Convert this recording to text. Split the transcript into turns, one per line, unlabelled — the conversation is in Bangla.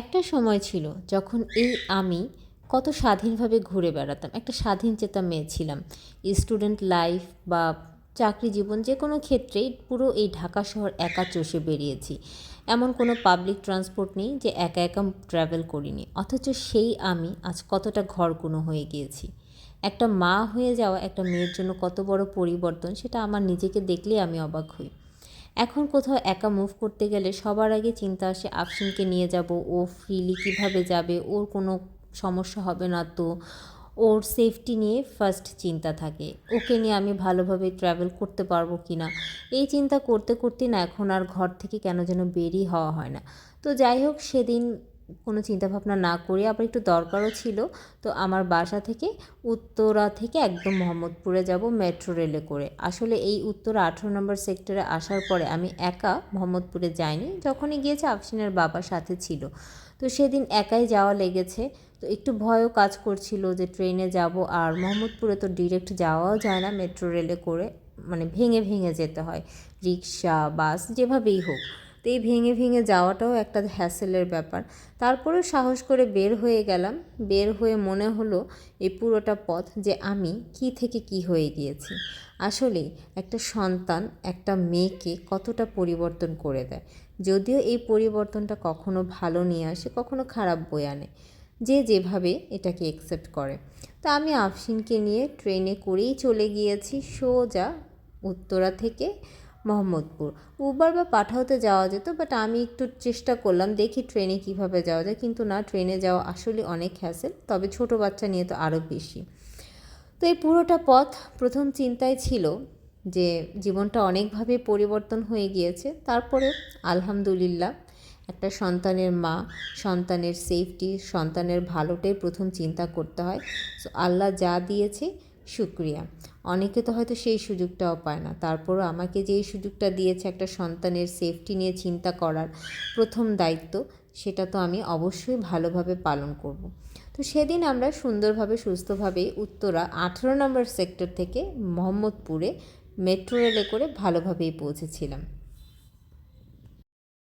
একটা সময় ছিল যখন এই আমি কত স্বাধীনভাবে ঘুরে বেড়াতাম, একটা স্বাধীন চেতা মেয়ে ছিলাম। স্টুডেন্ট লাইফ বা চাকরি জীবন যে কোনো ক্ষেত্রেই পুরো এই ঢাকা শহর একা চষে বেরিয়েছি। এমন কোনো পাবলিক ট্রান্সপোর্ট নেই যে একা একা ট্রাভেল করিনি। অথচ সেই আমি আজ কতটা ঘরকুনো হয়ে গিয়েছি। একটা মা হয়ে যাওয়া একটা মেয়ের জন্য কত বড় পরিবর্তন সেটা আমার নিজেকে দেখলেই আমি অবাক হই। এখন কোথাও একা মুভ করতে গেলে সবার আগে চিন্তা আসে আফসিনকে নিয়ে যাব। ও ফ্রিলি কীভাবে যাবে? ওর কোনো সমস্যা হবে না তো? ওর সেফটি নিয়ে ফার্স্ট চিন্তা থাকে। ওকে নিয়ে আমি ভালোভাবে ট্রাভেল করতে পারব কি না? এই চিন্তা করতে করতে না এখন আর ঘর থেকে কেন যেন বেরিয়ে হওয়া হয় না। তো যাই হোক, সেদিন কোনো চিন্তাভাবনা না করে আবার একটু দরকারও ছিল, তো আমার বাসা থেকে উত্তরা থেকে একদম মোহাম্মদপুরে যাব মেট্রো রেলে করে। আসলে এই উত্তরা আঠেরো নম্বর সেক্টরে আসার পরে আমি একা মোহাম্মদপুরে যাইনি, যখনই গিয়েছে আফসিনের বাবার সাথে ছিল। তো সেদিন একাই যাওয়া লেগেছে, তো একটু ভয়ও কাজ করছিল যে ট্রেনে যাব, আর মোহাম্মদপুরে তো ডিরেক্ট যাওয়াও যায় না মেট্রো রেলে করে মানে ভেঙে ভেঙে যেতে হয়, রিক্সা, বাস যেভাবেই হোক। তো এই ভেঙে ভেঙে যাওয়াটাও একটা হ্যাসেলের ব্যাপার। তারপরেও সাহস করে বের হয়ে গেলাম। বের হয়ে মনে হলো এই পুরোটা পথ যে আমি কি থেকে কি হয়ে গিয়েছি। আসলে একটা সন্তান একটা মেয়েকে কতটা পরিবর্তন করে দেয়। যদিও এই পরিবর্তনটা কখনো ভালো নিয়ে আসে, কখনো খারাপ বয়ে আনে। যে যেভাবে এটাকে একসেপ্ট করে। তো আমি আফসিনকে নিয়ে ট্রেনে করেই চলে গিয়েছি সোজা উত্তরা থেকে। মোহাম্মদপুর। উবার বা পাঠাওতে যাওয়া যেত বাট আমি একটু চেষ্টা করলাম, দেখি ট্রেনে কীভাবে যাওয়া যায়, কিন্তু না, ট্রেনে যাওয়া আসলে অনেক হ্যাসেল তবে ছোট বাচ্চা নিয়ে তো আরও বেশি। তো এই পুরোটা পথ প্রথম চিন্তায় ছিল যে জীবনটা অনেকভাবে পরিবর্তন হয়ে গিয়েছে। তারপরে আলহামদুলিল্লাহ, একটা সন্তানের মা, সন্তানের সেফটি সন্তানের ভালোটাই প্রথম চিন্তা করতে হয়। সো আল্লাহ যা দিয়েছে, শুক্রিয়া। অনেকে তো হয়তো সেই সুযোগটাও পায় না তারপরও আমাকে যেই সুযোগটা দিয়েছে একটা সন্তানের সেফটি নিয়ে চিন্তা করার প্রথম দায়িত্ব, সেটা তো আমি অবশ্যই ভালোভাবে পালন করব। তো সেদিন আমরা সুন্দরভাবে, সুস্থভাবে উত্তরা আঠেরো নম্বর সেক্টর থেকে মোহাম্মদপুরে মেট্রো রেলে করে ভালোভাবেই পৌঁছেছিলাম